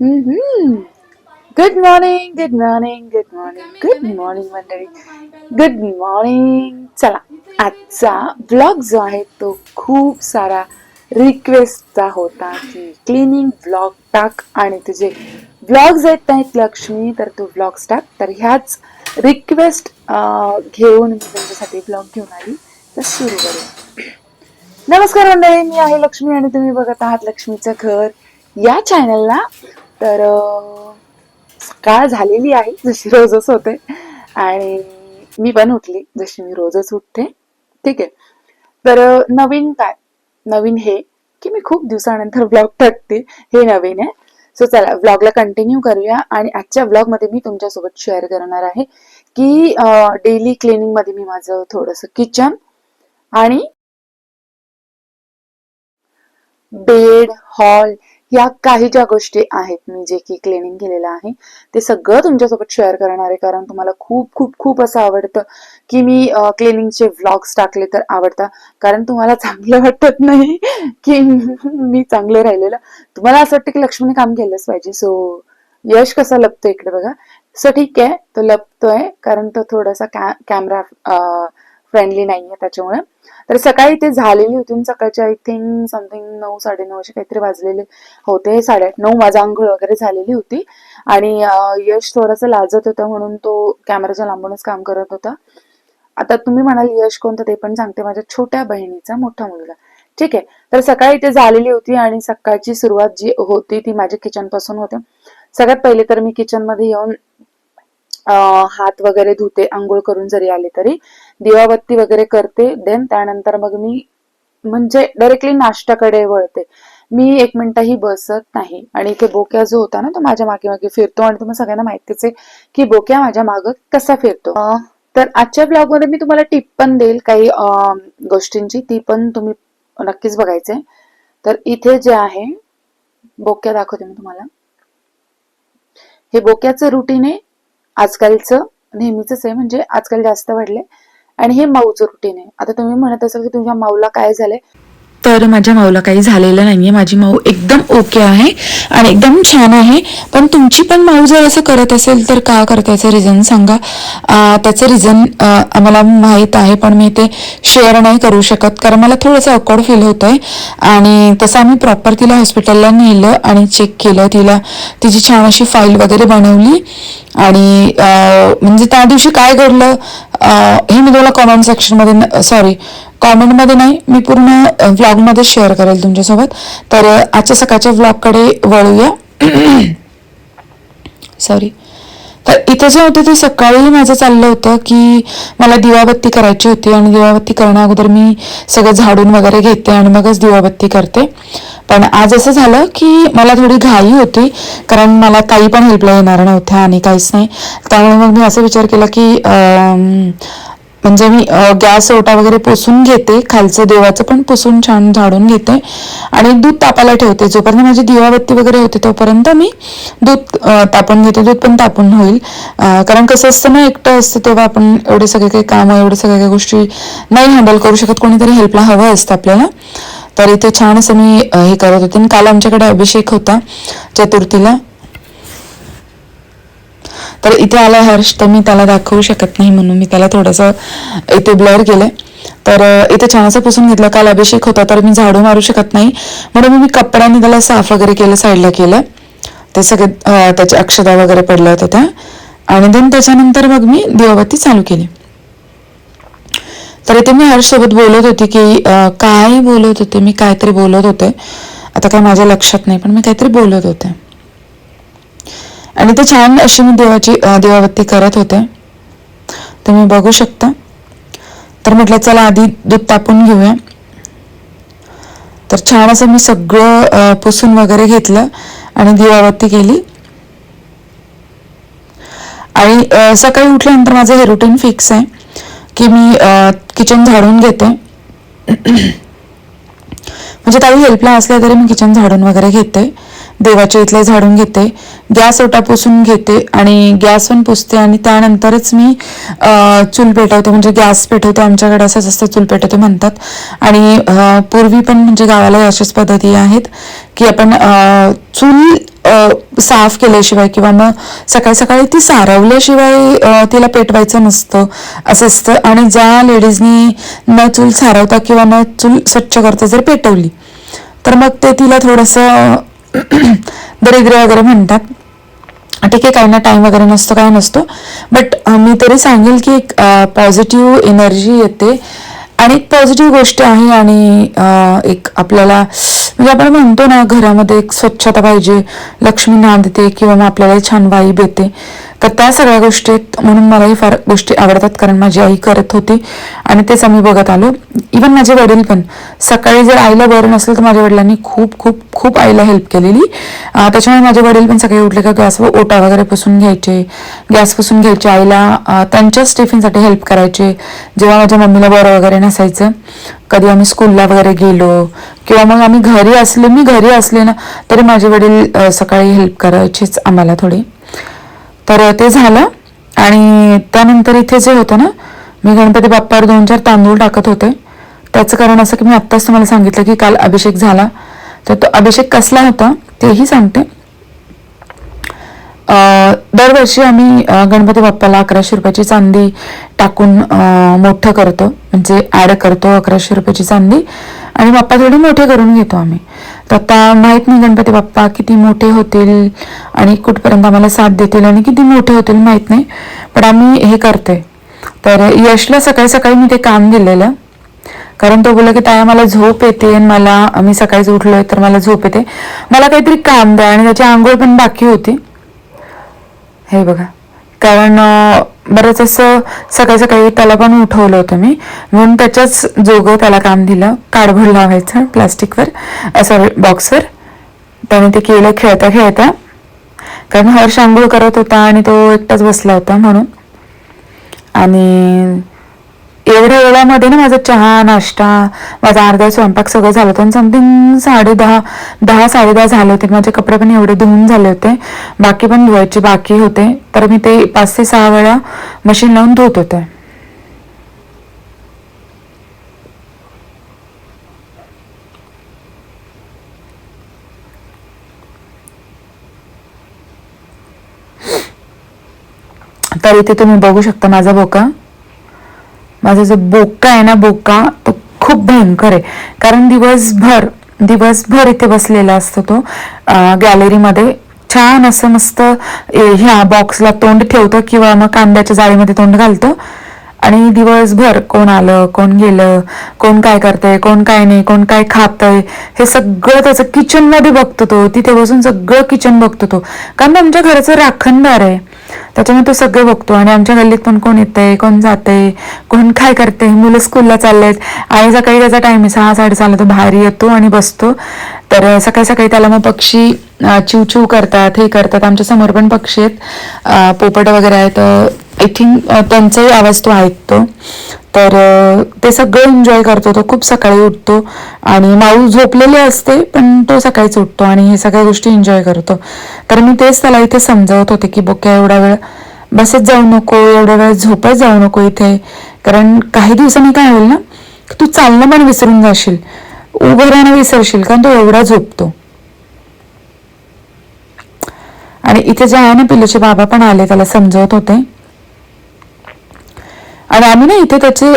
Good morning good morning good morning good morning मंडळी good morning चला आजचा blog जो आहे तो खूप सारा रिक्वेस्टचा होता की क्लिनिंग ब्लॉग टाक आणि तुझे ब्लॉग्स येत नाहीत लक्ष्मी तर तू ब्लॉग्स टाक तर ह्याच रिक्वेस्ट घेऊन मी तुमच्यासाठी ब्लॉग घेऊन आली तर सुरू करू नमस्कार मंडळी मी आहे लक्ष्मी आणि तुम्ही बघत आहात लक्ष्मीचं घर या चॅनलला तर काळ झालेली आहे जशी रोजच होते. आणि मी पण उठली जशी मी रोजच उठते. ठीक आहे. तर नवीन काय? नवीन हे की मी खूप दिवसानंतर ब्लॉग टाकते. हे नवीन आहे. सो चला ब्लॉगला कंटिन्यू करूया. आणि आजच्या ब्लॉगमध्ये मी तुमच्यासोबत शेअर करणार आहे की डेली क्लिनिंगमध्ये मी माझं थोडंसं किचन आणि बेड हॉल या काही ज्या गोष्टी आहेत मी जे की क्लिनिंग केलेलं आहे ते सगळं तुमच्यासोबत शेअर करणार आहे. कारण तुम्हाला खूप खूप खूप असं आवडतं की मी क्लिनिंगचे व्लॉग्स टाकले तर आवडतात कारण तुम्हाला चांगलं वाटत नाही की मी चांगलं राहिलेलं. तुम्हाला असं वाटतं की लक्ष्मीने काम केलंच पाहिजे. सो यश कसा लपतो इकडे बघा. सो ठीक आहे. तो लपतोय. कारण तो थोडासा कॅ कॅमेरा फ्रेंडली नाहीये त्याच्यामुळे. तर सकाळी ते झालेली होती सकाळची सकाळचे आय थिंक समथिंग नऊ साडेनऊ असे काहीतरी वाजलेले होते साडेआठ नऊ माझा आंघोळ वगैरे झालेली होती. आणि यश थोडासा लाजत होता म्हणून तो कॅमेराच्या लांबूनच काम करत होता. आता तुम्ही म्हणाल यश कोणतं? ते पण सांगते. माझ्या छोट्या बहिणीचा मोठा मुलगा. ठीक आहे. तर सकाळी ते झालेली होती आणि सकाळची सुरुवात जी होती ती माझ्या किचनपासून होते. सगळ्यात पहिले तर मी किचनमध्ये येऊन हात वगैरे धुते आंघोळ करून जरी आले तरी. दिवाबत्ती वगैरे करते देन त्यानंतर मग मी म्हणजे डायरेक्टली नाश्त्याकडे वळते. मी एक मिनिटही बसत नाही. आणि इथे बोक्या जो होता ना तो माझ्या मागे मागे फिरतो आणि तुम्हाला सगळ्यांना माहितीच आहे की बोक्या माझ्या मागे कसा फिरतो. तर आजच्या ब्लॉगमध्ये मी तुम्हाला टिप पण देईल काही गोष्टींची. ती पण तुम्ही नक्कीच बघायचे. तर इथे जे आहे बोक्या दाखवते मी तुम्हाला. हे बोक्याचं रुटीन आहे. आजकालचं नेहमीच आहे म्हणजे आजकाल जास्त वाढले आणि हे माऊचं रुटीन आहे. आता तुम्ही म्हणत असाल की तुझ्या माऊला काय झालंय? तर माझ्या माऊला काही झालेलं नाही आहे माझी माऊ एकदम ओके आहे आणि एकदम छान आहे. पण तुमची पण माऊ जर असं करत असेल तर का करते याचं रिझन सांगा. त्याचं रिझन आम्हाला माहीत आहे पण मी ते शेअर नाही करू शकत. कारण मला थोडंसं अकॉर्ड फील होत आहे आणि तसं आम्ही प्रॉपर तिला हॉस्पिटलला नेलं आणि चेक केलं तिला. तिची छान अशी फाईल वगैरे बनवली. आणि म्हणजे त्या दिवशी काय घडलं? हे मी तुम्हाला कॉमेंट सेक्शनमध्ये सॉरी कॉमेंटमध्ये नाही मी पूर्ण व्लॉगमध्ये शेअर करेल तुमच्यासोबत. तर आजच्या सकाळच्या व्लॉगकडे वळूया. सॉरी तर इथं जे होतं ते सकाळी माझं चाललं होतं की मला दिवाबत्ती करायची होती आणि दिवाबत्ती करण्या अगोदर मी सगळं झाडून वगैरे घेते आणि मगच दिवाबत्ती करते. पण आज असं झालं की मला थोडी घाई होती कारण मला काही पण हेल्पला येणार नव्हत्या आणि काहीच नाही. त्यामुळे मग मी असं विचार केला की म्हणजे मी गॅस ओटा वगैरे पुसून घेते खालचं देवाचं पण पुसून छान झाडून घेते. आणि दूध तापायला ठेवते. जोपर्यंत माझी दिवाबत्ती वगैरे होते तोपर्यंत मी दूध तापून घेते. दूध पण तापून होईल. कारण कसं असतं ना एकटं असतं तेव्हा आपण एवढे सगळे काही कामं एवढे सगळ्या काही गोष्टी नाही हँडल करू शकत. कोणीतरी हेल्पला हवं असतं आपल्याला. तर इथे छान असं मी हे करत होते. आणि काल आमच्याकडे अभिषेक होता चतुर्थीला. तर इथे आला हर्ष तर मी त्याला दाखवू शकत नाही म्हणून मी त्याला थोडंसं इथे ब्लर केलंय. तर इथे छानसं पुसून घेतलं काल अभिषेक होता तर मी झाडू मारू शकत नाही. म्हणून मी कपड्याने त्याला साफ वगैरे केलं साईडला केलं. ते सगळे अं, त्याच्या अक्षता वगैरे पडल्या होत्या त्या. आणि देन त्याच्यानंतर मग मी दिवाबत्ती चालू केली. तर इथे मी हर्षसोबत बोलत होते की काय बोलत होते? मी काहीतरी बोलत होते. आता काय माझ्या लक्षात नाही पण मी काहीतरी बोलत होते. आणि ते छान अशी मी देवाची देवावती करत होते. तुम्ही बघू शकता. तर म्हटलं चला आधी दूध तापून घेऊया. तर छान असं मी सगळं पुसून वगैरे घेतलं आणि दिवावती केली. आणि सकाळी उठल्यानंतर माझं हे रुटीन फिक्स आहे की मी किचन झाडून घेते. म्हणजे काही हेल्पला असल्या तरी मी किचन झाडून वगैरे घेते. देवाच्या इथले झाडून घेते गॅस ओटा पुसून घेते आणि गॅस पण पुसते आणि त्यानंतरच मी चूल पेटवते. म्हणजे गॅस पेटवते आमच्याकडे असं जास्त चूल पेटवते म्हणतात. आणि पूर्वी पण म्हणजे गावाला अशाच पद्धती आहेत की आपण चूल साफ केल्याशिवाय किंवा मग सकाळी सकाळी ती सारवल्याशिवाय तिला पेटवायचं नसतं. असं असतं. आणि ज्या लेडीजनी न चूल सारवता किंवा न चूल स्वच्छ करता जर पेटवली तर मग ते तिला थोडंसं दरिद्र वगैरे म्हणतात. ठीक आहे काही ना टाइम वगैरे नसतो काय नसतो. बट मी तरी सांगेल की एक पॉझिटिव्ह एनर्जी येते. आणि एक पॉझिटिव्ह गोष्ट आहे आणि अं, एक आपल्याला म्हणजे आपण म्हणतो ना घरामध्ये एक स्वच्छता पाहिजे लक्ष्मी नांदते किंवा मग आपल्याला छान वाईब येते तर त्या सगळ्या गोष्टी आहेत म्हणून मलाही फार गोष्टी आवडतात कारण माझी आई करत होती आणि तेच आम्ही बघत आलो. इवन माझे वडील पण. सकाळी जर आईला बरं नसलं तर माझ्या वडिलांनी खूप खूप खूप आईला हेल्प केलेली. त्याच्यामुळे माझे वडील पण सकाळी उठले का गॅसवर ओटा वगैरे पुसून घ्यायचे. गॅस पुसून घ्यायचे आईला त्यांच्याच टिफिनसाठी हेल्प करायचे. जेव्हा माझ्या मम्मीला बरं वगैरे नसायचं कधी आम्ही स्कूलला वगैरे गेलो किंवा मग आम्ही घरी असले मी घरी असले ना तरी माझे वडील सकाळी हेल्प करायचेच आम्हाला थोडी. तर ते झालं आणि त्यानंतर इथे जे होतं ना मी गणपती बाप्पावर दोन चार तांदूळ टाकत होते. त्याचं कारण असं की मी आत्ताच तुम्हाला सांगितलं की काल अभिषेक झाला. तर तो अभिषेक कसला होता तेही सांगते. दरवर्षी आम्ही गणपती बाप्पाला अकराशे रुपयाची चांदी टाकून मोठं करतो. म्हणजे ॲड करतो अकराशे रुपयाची चांदी. आणि बाप्पा थोडे मोठे करून घेतो आम्ही. तर आता माहीत नाही गणपती बाप्पा किती मोठे होतील आणि कुठपर्यंत आम्हाला साथ देतील आणि किती मोठे होतील माहीत नाही. पण आम्ही हे करते तर यशला सकाळी सकाळी मी ते काम दिलेलं. कारण तो बोलला की ताया मला झोप येते आणि मला मी सकाळीच उठलोय तर मला झोप येते. मला काहीतरी काम द्या. आणि त्याची आंघोळ पण बाकी होती. हे बघा. कारण बरंच असं सकाळी सकाळी त्याला पण उठवलं होतं मी. म्हणून त्याच्याच जोगं त्याला काम दिलं. कार्डबोर्ड लावायचं प्लास्टिकवर सॉरी बॉक्सवर त्याने ते केलं खेळता खेळता. कारण हर्ष आंघोळ करत होता आणि तो एकटाच बसला होता म्हणून. आणि एवढ्या वेळामध्ये ना माझा चहा नाश्ता माझा अर्धा स्वयंपाक सगळं झालं होतं समथिंग साडे दहा दहा साडे दहा झाले होते. माझे कपडे पण एवढे धुवून झाले होते. बाकी पण धुवायचे बाकी होते. तर मी ते पाच ते सहा वेळा मशीन लावून धुत होते. तर इथे तुम्ही बघू शकता माझा बोका. माझा जो बोका आहे ना बोका तो खूप भयंकर आहे. कारण दिवसभर दिवसभर इथे बसलेला असतो तो गॅलरीमध्ये छान असं मस्त ह्या बॉक्सला तोंड ठेवतं किंवा मग कांद्याच्या जाळीमध्ये तोंड घालतं. आणि दिवसभर कोण आलं कोण गेलं कोण काय करतंय कोण काय नाही कोण काय खातंय हे सगळं त्याचं किचनमध्ये बघतो तो. तिथे बसून सगळं किचन बघतो तो. कारण आमच्या घराचं राखणदार आहे. त्याच्यामुळे तो सगळं बघतो. आणि आमच्या गल्लीत पण कोण येतंय कोण जातंय कोण काय करते मुलं स्कूलला चाललेत. आणि सकाळी त्याचा टाइम आहे. सहा साडेसहाला तो बाहेर येतो आणि बसतो. तर सकाळी सकाळी त्याला मग पक्षी चिवचिव करतात हे करतात. आमच्यासमोर पण पक्षी आहेत. पोपट वगैरे आहेत. आय थिंक त्यांचाही आवाज तो ऐकतो. तर ते सगळं एन्जॉय करतो. तो खूप सकाळी उठतो आणि माऊ झोपलेले असते पण तो सकाळीच उठतो आणि हे सगळ्या गोष्टी एन्जॉय करतो. तर मी तेच त्याला इथे समजावत होते की बोक्या एवढा वेळ बसत जाऊ नको एवढ्या वेळ झोपत जाऊ नको इथे. कारण काही दिवसांनी काय होईल ना तू चालणं पण विसरून जाशील. उभं राहणं विसरशील कारण तो एवढा झोपतो. आणि इथे जे आहे ना पिलूचे बाबा पण आले त्याला समजवत होते. आणि आम्ही ना इथे त्याचे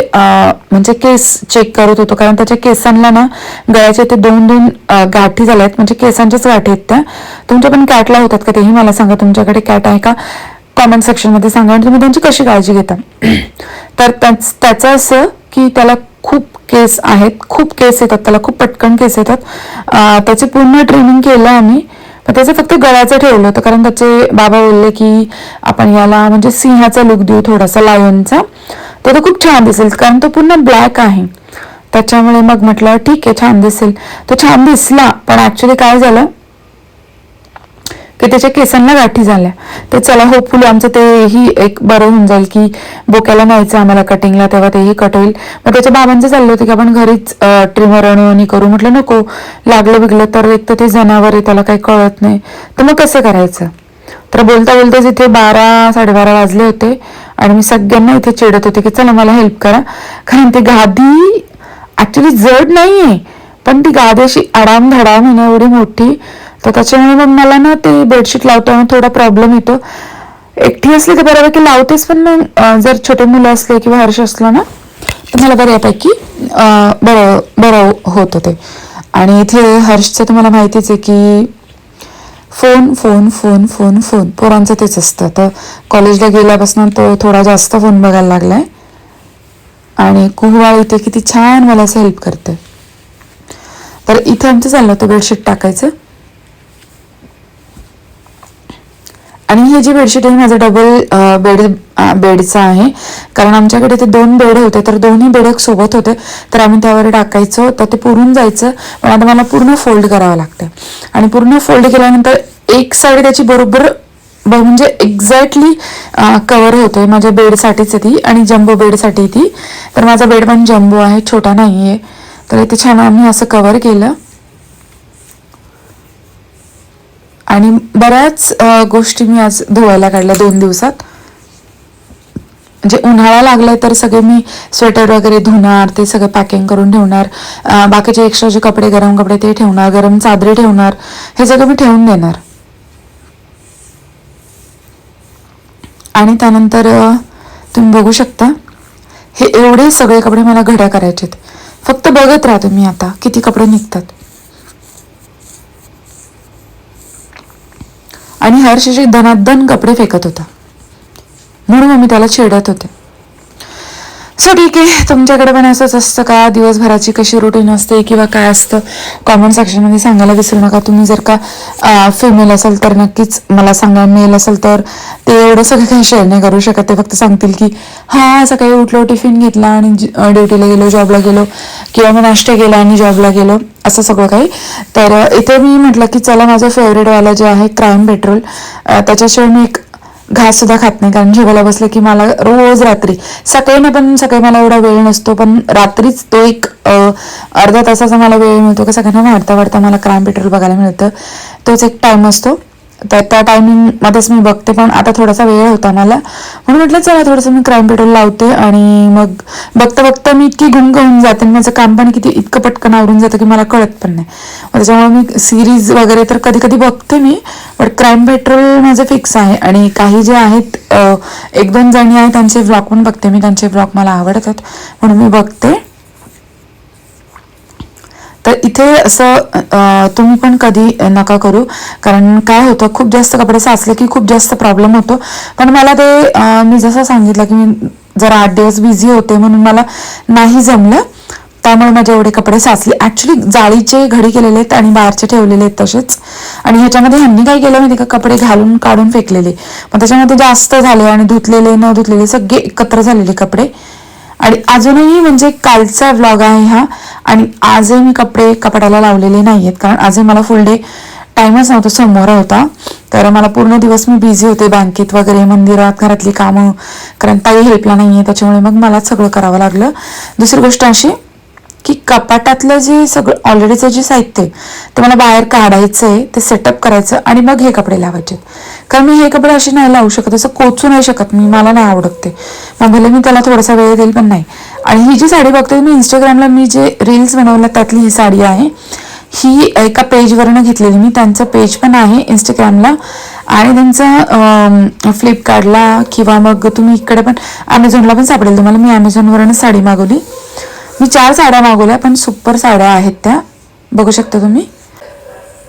म्हणजे केस चेक करत होतो. कारण त्याच्या केसांना ना गळ्याच्या इथे दोन दोन गाठी झाल्या आहेत. म्हणजे केसांच्याच गाठी आहेत त्या. तुमच्या पण कॅटला होतात का? तेही मला सांगा. तुमच्याकडे कॅट आहे का? कॉमेंट सेक्शनमध्ये सांगा. आणि तुम्ही त्यांची कशी काळजी घेता? तर त्याच- त्याचं असं की त्याला खूप केस आहेत. खूप केस येतात. त्याला खूप पटकन केस येतात. त्याचे पूर्ण ट्रेनिंग केलं आम्ही. त्याचं फक्त गळ्याचं ठेवलं होतं कारण त्याचे बाबा बोलले की आपण याला म्हणजे सिंहाचा लुक देऊ थोडासा लायनचा तर तो खूप छान दिसेल कारण तो पूर्ण ब्लॅक आहे. त्याच्यामुळे मग म्हटलं ठीक आहे छान दिसेल. तो छान दिसला पण ऍक्च्युली काय झालं की त्याच्या केसांना गाठी झाल्या. तर चला होपफुली आमचं तेही एक बरं होऊन जाईल की बोक्याला न्यायचं आम्हाला कटिंगला तेव्हा तेही कट होईल. मग त्याच्या बाबांचं चाललं होतं की आपण घरीच ट्रिमर आणि करू. म्हटलं नको लागलं बिगलं तर एक तर ते जनावर आहे त्याला काही कळत नाही. तर मग कसं करायचं? तर बोलता बोलताच इथे बारा साडेबारा वाजले होते आणि मी सगळ्यांना इथे चिडत होते की चला मला हेल्प करा. कारण ती गादी ऍक्च्युली जड नाहीये पण ती गादी अशी आडाम धडाम आहे ना एवढी मोठी. तर त्याच्यामुळे मग मला ना ते बेडशीट लावताना थोडा प्रॉब्लेम येतो. एकटी असली तर बऱ्यापैकी लावतेच पण मग जर छोटे मुलं असले किंवा हर्ष असला ना तर मला बऱ्यापैकी बरं बरं होतं ते. आणि इथे हर्षचं तुम्हाला माहितीच आहे की phone phone phone phone phone पोरांचं तेच असतं. तर कॉलेजला गेल्यापासून तो थोडा जास्त फोन बघायला लागलाय. आणि कुहवाळ इथे किती छान मला असं हेल्प करते तर इथे आमचं चाललं होतं बेडशीट टाकायचं. आणि हे जे बेडशीट आहे माझं डबल बेड बेडचं आहे. कारण आमच्याकडे ते दोन बेड होते तर दोन्ही बेडक सोबत होते. तर आम्ही त्यावर टाकायचो तर ते पुरून जायचं. पण आता मला पूर्ण फोल्ड करावं लागतं आणि पूर्ण फोल्ड केल्यानंतर एक साईड त्याची बरोबर म्हणजे एक्झॅक्टली कवर होते माझ्या बेडसाठीच ती आणि जम्बो बेडसाठी ती. तर माझा बेड पण जम्बो आहे छोटा नाही आहे तर इथे छान आम्ही असं कवर केलं. आणि बऱ्याच गोष्टी मी आज धुवायला काढल्या दोन दिवसात. म्हणजे उन्हाळा लागलाय तर सगळे मी स्वेटर वगैरे धुणार ते सगळं पॅकिंग करून ठेवणार. बाकीचे एक्स्ट्रा जे कपडे गरम कपडे ते ठेवणार गरम चादरी ठेवणार हे सगळं मी ठेवून देणार. आणि त्यानंतर तुम्ही बघू शकता हे एवढे सगळे कपडे मला घड्या करायचेत. फक्त बघत राहा तुम्ही आता किती कपडे निघतात. आणि हर्षशी धनादन कपडे फेकत होता. म्हणून मी त्याला छेडत होते. सो ठीक आहे. तुमच्याकडे पण असंच असतं का? दिवसभराची कशी रुटीन असते किंवा काय असतं? कॉमेंट सेक्शनमध्ये सांगायला विसरू नका. तुम्ही जर का फिमेल असाल तर नक्कीच मला सांगा. मेल असेल तर ते एवढं सगळं काही शेअर नाही करू शकत. ते फक्त सांगतील की हां सकाळी उठलो टिफिन घेतला आणि ड्युटीला गेलो जॉबला गेलो किंवा मग नाश्ता केला आणि जॉबला गेलो. असं सगळं काही. तर इथे मी म्हटलं की चला माझं फेवरेटवालं जे आहे क्राईम पेट्रोल त्याच्याशिवाय मी एक घास सुद्धा खात नाही. कारण जेवायला बसलं की मला रोज रात्री सकाळी पण सकाळी मला एवढा वेळ नसतो पण रात्रीच तो एक अर्धा अर्ध्या तासाचा मला वेळ मिळतो का सगळ्यांना वाढता वाढता मला क्राईम पेट्रोल बघायला मिळतं. तोच एक टाईम असतो. तर त्या टायमिंग मध्येच मी बघते पण आता थोडासा वेळ होता मला. म्हणून म्हटलं चला थोडंसं मी क्राईम पेट्रोल लावते आणि मग बघता बघता मी इतकी गुंग होऊन जाते आणि माझं काम पण किती इतकं पटकन आवरून जातं की मला कळत पण नाही. त्याच्यामुळे मी सिरीज वगैरे तर कधी कधी बघते मी बट क्राईम पेट्रोल माझं फिक्स आहे. आणि काही जे आहेत एक दोन जणी आहेत त्यांचे व्लॉग पण बघते मी त्यांचे व्लॉग मला आवडतात. म्हणून मी बघते. तर इथे असं तुम्ही पण कधी नका करू. कारण काय होतं खूप जास्त कपडे साचले की खूप जास्त प्रॉब्लेम होतो. पण मला ते मी जसं सांगितलं की मी जरा आठ दिवस बिझी होते म्हणून मला नाही जमलं. त्यामुळे माझे एवढे कपडे साचले. ऍक्च्युली जाळीचे घडी केलेले आहेत आणि बाहेरचे ठेवलेले आहेत तसेच. आणि ह्याच्यामध्ये ह्यांनी काय केलं माहिती का? कपडे घालून काढून फेकलेले. मग त्याच्यामध्ये जास्त झाले आणि धुतलेले न धुतलेले सगळे एकत्र झालेले कपडे. आणि अजूनही म्हणजे कालचा व्लॉग आहे हा. आणि आजही मी कपडे कपड्याला लावलेले नाही आहेत कारण आजही मला फुल डे टाईमच नव्हता समोर होता. तर मला पूर्ण दिवस मी बिझी होते बँकेत वगैरे मंदिरात घरातली कामं कारण ताई हेल्पला नाही आहे त्याच्यामुळे मग मलाच सगळं करावं लागलं. दुसरी गोष्ट अशी की कपाटातलं जे सगळं ऑलरेडीचं जे साहित्य आहे ते मला बाहेर काढायचं आहे ते सेटअप करायचं आणि मग हे कपडे लावायचे कारण मी हे कपडे असे नाही लावू शकत असं कोचू नाही शकत मी मला नाही आवडत ते. मग भले मी त्याला थोडासा वेळ देईल पण नाही. आणि ही जी साडी बघते मी इंस्टाग्रामला मी जे रील्स बनवल्या त्यातली ही साडी आहे ही एका पेजवरनं घेतलेली मी. त्यांचं पेज पण आहे इंस्टाग्रामला आणि त्यांचं फ्लिपकार्टला किंवा मग तुम्ही इकडे पण ॲमेझॉनला पण सापडेल तुम्हाला. मी ॲमेझॉनवरनं साडी मागवली. मी चार साड्या मागवल्या पण सुपर साड्या आहेत त्या. बघू शकता तुम्ही.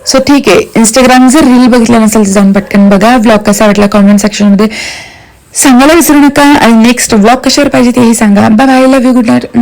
सो ठीक आहे. इंस्टाग्राम जर रील बघितला नसेल तर जाऊन पटकन बघा. ब्लॉग कसा वाटला कॉमेंट सेक्शनमध्ये सांगायला विसरू नका. आणि नेक्स्ट ब्लॉग कशावर पाहिजे तेही सांगा. Bye bye love you good night